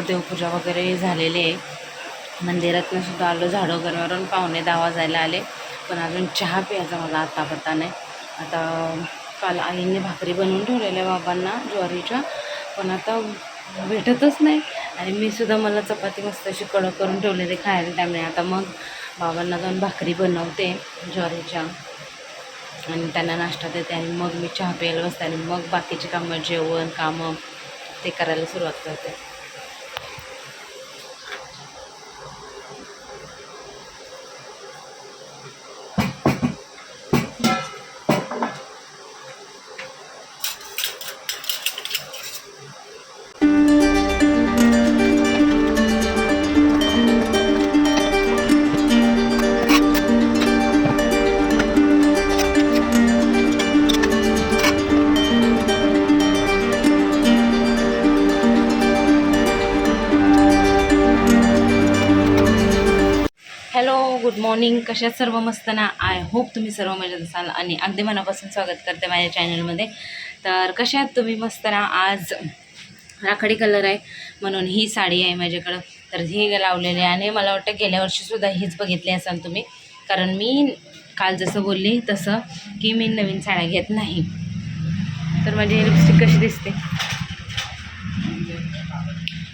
देवपूजा वगैरे झालेली आहे. मंदिरातनं सुद्धा आलो झाडं वगैरे पाहुणे दहा वाजायला आले. पण अजून चहा प्यायचा मला आता पत्ता नाही. आता काल आईने भाकरी बनवून ठेवलेल्या बाबांना ज्वारीच्या. पण आता भेटतच नाही. आणि मी सुद्धा मला चपाती मस्त अशी कडक करून ठेवलेली खायला त्यामुळे. आता मग बाबांना जाऊन भाकरी बनवते ज्वारीच्या. आणि त्यांना नाश्ता देते आणि मग मी चहा प्यायला बसते आणि मग बाकीची कामं जेवण कामं ते करायला सुरुवात करते. मॉर्निंग कशात सर्व मस्त ना? आय होप तुम्ही सर्व मजेत असाल आणि अगदी मनापासून स्वागत करते माझ्या चॅनलमध्ये तर कशात तुम्ही मस्त ना? आज राखाडी कलर आहे म्हणून ही साडी आहे माझ्याकडं. तर ही लावलेली आहे आणि मला वाटतं गेल्या वर्षीसुद्धा हीच बघितली असाल तुम्ही. कारण मी काल जसं बोलली तसं की मी नवीन साड्या घेत नाही. तर माझी लिपस्टिक कशी दिसते?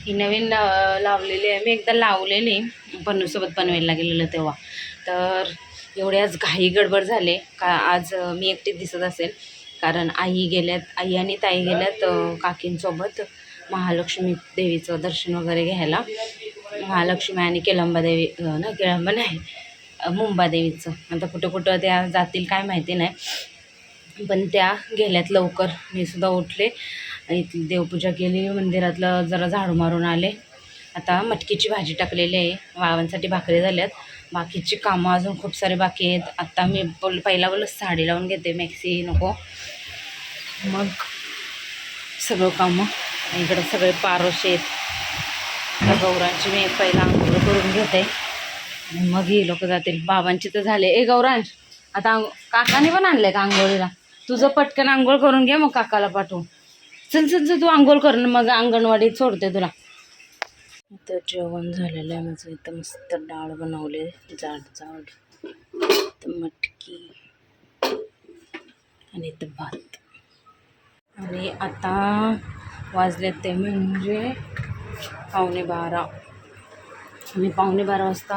ही नवीन लावलेली आहे. मी एकदा लावलेली पन्नूसोबत पनवेलला गेलेलं तेव्हा. तर एवढ्याच घाई गडबड झाले. का आज मी एकटी दिसत असेल. कारण आई गेल्यात आई आणि ताई गेल्यात काकींसोबत महालक्ष्मी देवीचं दर्शन वगैरे घ्यायला. महालक्ष्मी आणि केलंबादेवी ना केळंबा नाही मुंबादेवीचं आता कुठं कुठं त्या जातील काय माहिती नाही. पण त्या गेल्यात लवकर. मी सुद्धा उठले. इथली देवपूजा केली. मंदिरातलं जरा झाडू मारून आले. आता मटकीची भाजी टाकलेली आहे. वाळवांसाठी भाकरी झाल्यात. बाकीची कामं अजून खूप सारे बाकी आहेत. आत्ता मी बोल पहिला बोल साडी लावून घेते. मॅक्सी नको. मग सगळं कामं. इकडं सगळे पारोशे आहेत. त्या गौरांची मी पहिला आंघोळ करून घेते. मग ही लोक जातील. बाबांची तर झाले. ए गौरांश आता काकाने पण आणलंय का आंघोळीला? तुझं पटकन आंघोळ करून घे मग काकाला पाठवू चल चल चल तू आंघोळ कर ना मग अंगणवाडीत सोडते तुला. इथं जेवण झालेलं आहे. माझं इथं मस्त डाळ बनवले. जाड जाड. तर मटकी आणि इथं भात. आणि आता वाजले ते म्हणजे पावणे बारा. मी पावणे बारा वाजता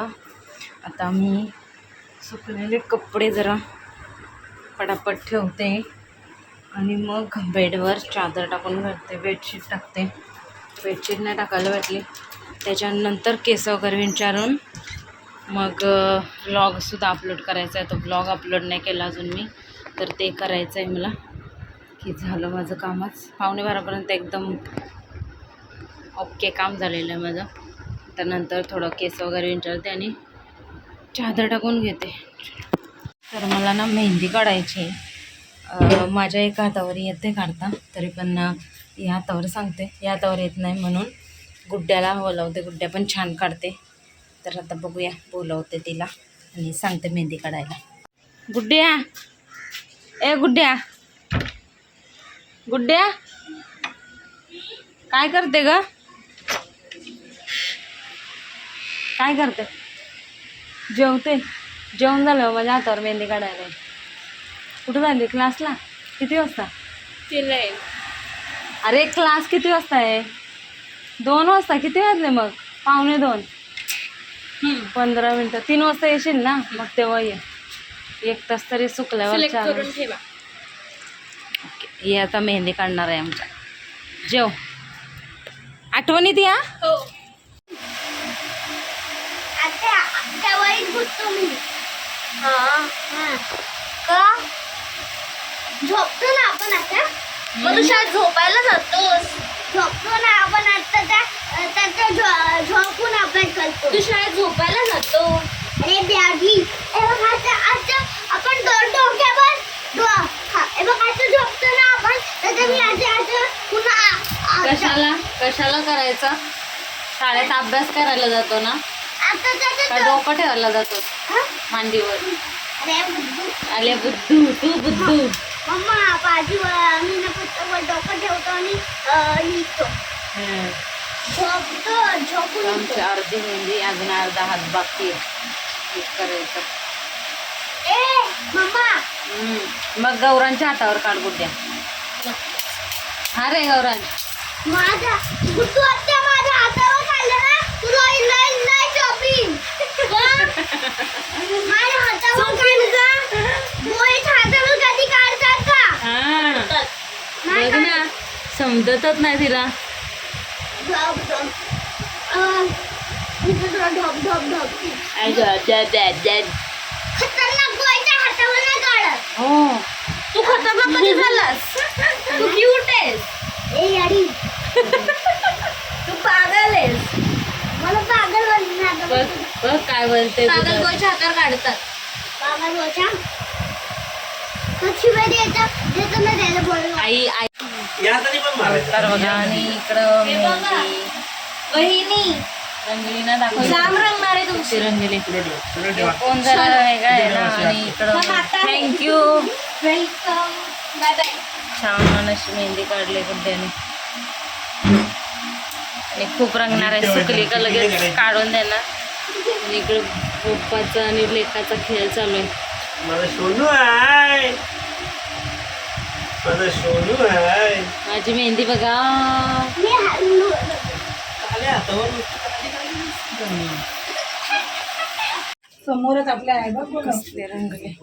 आता मी सुकलेले कपडे जरा पटापट ठेवते. आणि मग बेडवर चादर टाकून घालते. बेडशीट टाकते. बेडशीट नाही टाकायला भेटली. त्याच्यानंतर केस वगैरे विचारून मग ब्लॉगसुद्धा अपलोड करायचा आहे. तो ब्लॉग अपलोड नाही केला अजून मी तर ते करायचं आहे मला. की झालं माझं कामच. पावणे बारापर्यंत एकदम ओके काम झालेलं आहे माझं. त्यानंतर थोडं केस वगैरे विचारते आणि चादर टाकून घेते. तर मला ना मेहंदी काढायची आहे. माझ्या एका हातावर येते काढता तरी पण या हातावर सांगते. या हातावर येत नाही म्हणून. गुड्ड्याला बोलावते गुड्ड्या पण छान काढते. तर आता बघूया बोलवते तिला आणि सांगते मेहंदी काढायला. गुड्ड्या ए गुड्ड्या गुड्ड्या काय करते ग? काय करते? जेवते. जेवण झालं माझ्या हातावर मेहंदी काढायला. कुठं झाली? क्लासला? किती वाजता? अरे क्लास किती वाजता आहे? दोन वाजता किती वाजले मग? पावणे दोन. पंधरा मिनटं. तीन वाजता येशील ना? मग तेव्हा ये. एक तास तरी सुकल्यावर ये आता मेहंदी काढणार आहे आमच्या जेव आठवणीत या का? झोपतो ना आपण आता. मनुष्या झोपायला जातोस झोपतो ना आपण आता त्या झोपून अभ्यास करतो तू शाळेत झोपायला जातो. अरे बघ आता आपण दोन डोक्यावर हा, बघ आता झोपतो ना आपण. मी आता पुन्हा कशाला? कशाला करायचा? शाळेत अभ्यास करायला जातो ना? आता डोकं ठेवायला जातो? मांडीवर. अरे बुद्धू. तू बुद्धू. मम्मा बाजू मी ना फक्त वर डोकं ठेवतो आणि लिहितो. आमची अर्धी मेहंदी अजून अर्धा हात बाकी करायचं. मग गौरांच्या हातावर काढ गुड्ड्या अरे गौरांश माझा तू आता माझ्या हातावर काढलं ना तू राहील नाही नाही शॉपिंग माझ्या हातावर काढलं. मोहित हातावर कधी काढतात का? हा. बघ ना. समजतच नाही तिला. तू खतरनाक कधी झालास? तू क्यूट आहेस. तू पागल आहेस. मला पागल बघ बघ. काय बोलते पागल तुझं. गोयच्या हातावर काढतात. पागल त्याला बोलवा आई आई तर बघा आणि इकडं. मेहंदी. बहिणी रंगोळीना दाखव जाम रंगणार आहे तुमची. तुमची रंगोली पुढे ठेवा, पुढे ठेवा. कोण जरा वेगळा आहे ना आणि इकडं. थँक्यू वेलकम बाय बाय छान अशी मेहंदी काढली गुड्ड्याने आणि खूप रंगणार आहे. सुकली का लगेच काढून देणार आणि इकडे पप्पाचा आणि लेकाचा खेळ चालू आहे. सोनू आहे. माझा सोनू आहे माझी मेहंदी बघा. समोरच आपल्या आहे बघ कसले रंगले.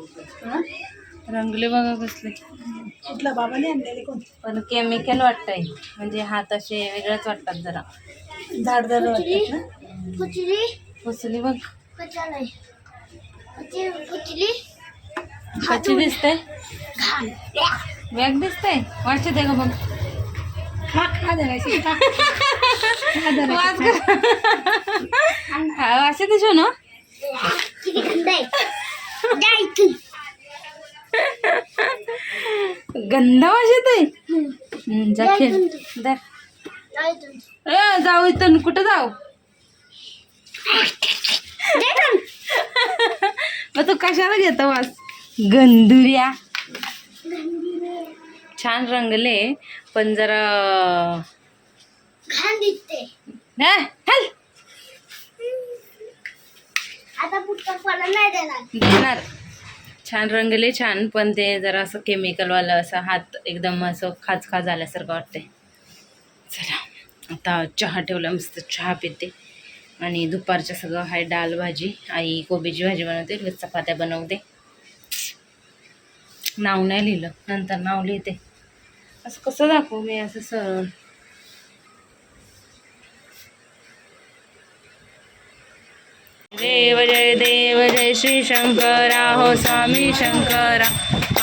रंगले बघा कसले. कुठल्या बाबाने आणलेले कोण पण केमिकल वाटतंय. म्हणजे हात असे वेगळेच वाटतात जरा. झाड झाड वाटतात ना? पुचली? बघ. कशी दिसते? घाण. बॅग दिसते वाटते ते का बघ. हा, वाटते ते ना? किती गंध आहे? द्या इथून. गंध वास येते हम्म. जा खेळ. धर. द्या इथून. ए, जाऊ इथून. कुठं जाऊ. मग तू कशाला घेतो वास? गंधुऱ्या. छान रंगले पण जरा घाण दिसते. आता नाही देणार. छान रंगले छान पण ते जरा असं केमिकलवालं असं हात एकदम असं खाज खाज आल्यासारखं वाटतंय. चला आता चहा ठेवला मस्त चहा पिते. आणि दुपारचं सगळं हाय डाळ भाजी आई कोबीची भाजी बनवते लगेच चपात्या बनवते. नाव नाही लिहिलं नंतर नाव लिहिते. असं कसं दाखवू मी असं सरळ? देव जय देव जय श्री शंकरा हो स्वामी शंकरा.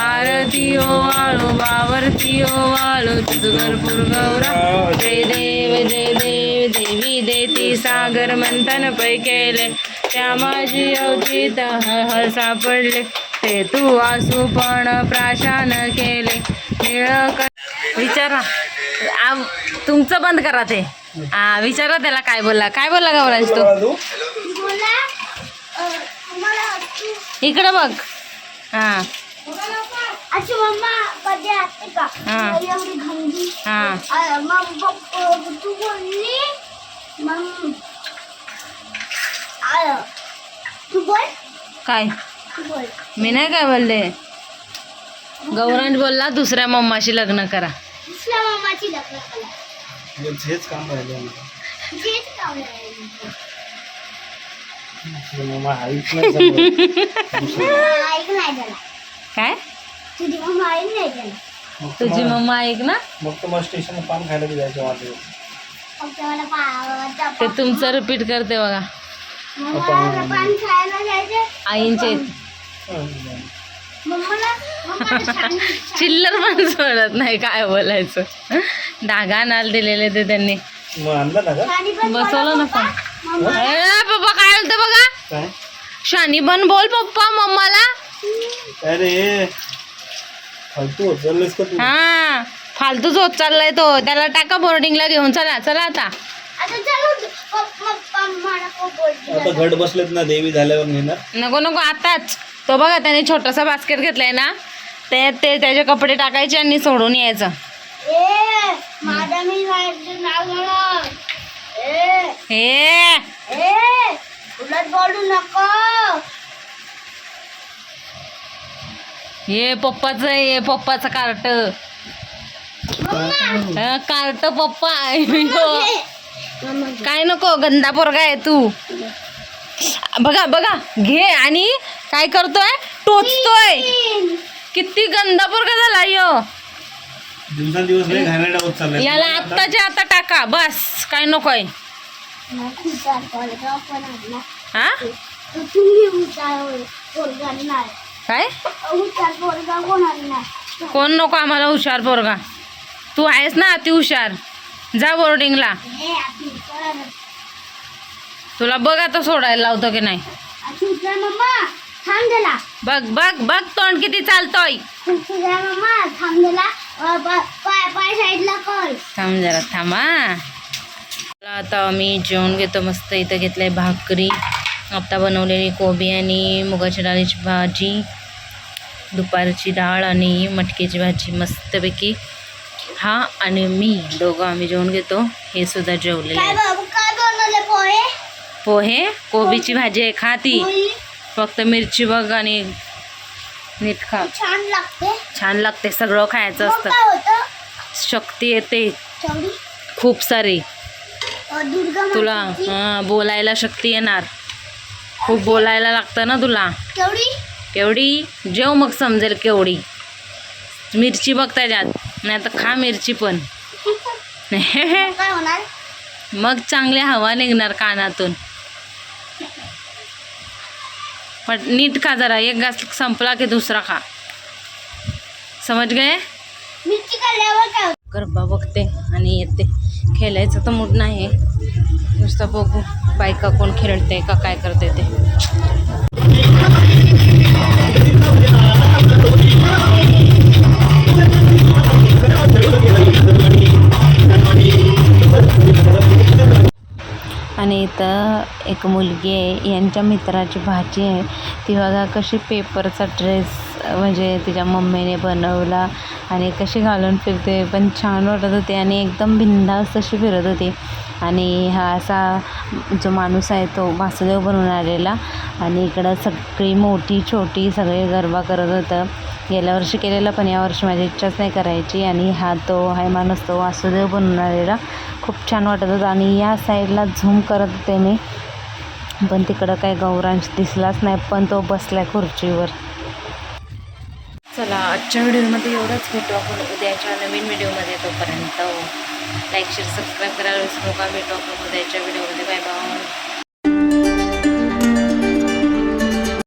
आरती ओ वाळू बावरती ओ वाळू तुझगरपूर गौरा. जय देव जय देव देवी देती सागर मंथन पै केले. त्या माझी अवचित हर सापडले. ते तू आसू पण प्राशान केले. निळ विचारा. आम- तुमचं बंद करा ते. हा विचारा त्याला काय बोलला. काय बोलला गौरांश तू? बोला अं, तुम्हाला तू इकडं बघ. हां. का हा. हां. काय? तू बोल मी नाही काय बोलले. गौरांश बोलला दुसऱ्या मम्माशी लग्न करा. दुसऱ्या लग्न हेच काम राहिलं काम काय? तुझी मम्मा ऐक नाही त्याला मग तुझी तुम्हाला- मम्मा ऐक ना? मग तुम्हाला स्टेशनला पान खायला बी जायचं वाटेल. ते तुमचं रिपीट करते बघा. आईंचे चिल्लर पण सोडत नाही काय बोलायचं? धागा नाल दिलेले ते त्यांनी. पण बसवलं ना पण पप्पा काय होतं बघा? काय? शानी बन बोल पप्पा मम्माला. अरे फालतू होत चाललेस का तू? हा फालतूच होत चाललाय तो. त्याला टाका बोर्डिंगला घेऊन. चला चला आता. आता चलो पप्पा मला खूप बोलते आता घट बसलेत ना देवी झाल्यावर नको नको आताच. तो बघा त्याने छोटासा बास्केट घेतलाय ना ते ते त्याचे कपडे टाकायचे आणि सोडून यायचं. हे नको. हे पप्पाचं पप्पाचं कार्ट. कार्ट पप्पा. काय नको गंदा पोरगा आहे तू. बघा बघा घे आणि काय करतोय? टोचतोय. किती गंदा पोरगा झाला यो? याला आत्ताच्या आता टाका. बस काय नकोय. हा? काय? कोण नको आम्हाला हुशार पोरगा? तू आहेस ना अति हुशार. जा बोर्डिंगला ए आपली हुशार तुला बघ आता सोडायला लावतो की नाही. दिला बघ बघ बघ तोंड किती चालतोय. हुशार मम्मा थांब अ, प- पाय पाय साईडला कर. थांब जरा थांबा आता आम्ही जेवण घेतो मस्त. इथं घेतलंय भाकरी आता बनवलेली कोबी आणि मुगाच्या डाळीची भाजी दुपारची डाळ आणि मटकीची भाजी मस्तपैकी. हा आणि मी दोघं आम्ही जेवण घेतो. हे सुद्धा जेवलेले काय आहेत. बाबू काय बनवले पोहे? पोहे? कोबीची भाजी आहे खा ती. पोहे फक्त मिरची बघ आणि नीट खा. छान लागते. छान लागते सगळं खायचं असतं. शक्ती येते. खूप सारी. तुला हां बोलायला शक्ती येणार. खूप बोलायला लागतं ना तुला. केवढी? जेव मग समजेल केवढी. मिरची बघ त्याच्यात. नाही तर खा मिरची पण. मग चांगली हवा निघणार कानातून. पण नीट खा जरा. एक घास संपला की दुसरा खा. समज गए? गरबा बघते आणि येते. खेळायचं तर मूड नाही. नुसतं बघू बायका कोण खेळते का काय करते ते. आणि इथं एक मुलगी आहे यांच्या मित्राची भाची आहे. ती बघा कशी पेपरचा ड्रेस म्हणजे तिच्या मम्मीने बनवला आणि कशी घालून फिरते. पण छान वाटत होते आणि एकदम बिंदास अशी फिरत होती. आणि हा असा जो माणूस आहे तो वासुदेव बनवून आलेला. आणि इकडं सगळी मोठी छोटी सगळे गरबा करत होतं. गेल्या वर्षी केलेला पण यावर्षी माझी इच्छाच नाही करायची. आणि हा तो हाय माणूस तो वासुदेव बनवून आलेला. खूप छान वाटत होता. आणि या साईडला झूम करत होते मी. पण तिकडं काही गौरांश दिसलाच नाही पण तो बसला खुर्चीवर. चला आजच्या व्हिडिओमध्ये एवढंच. भेटू आपण उद्याच्या नवीन व्हिडिओमध्ये तोपर्यंत. लाईक शेअर सबस्क्राईब करायला विसरू नका. भेटू आपण उद्याच्या व्हिडिओमध्ये. Bye bye.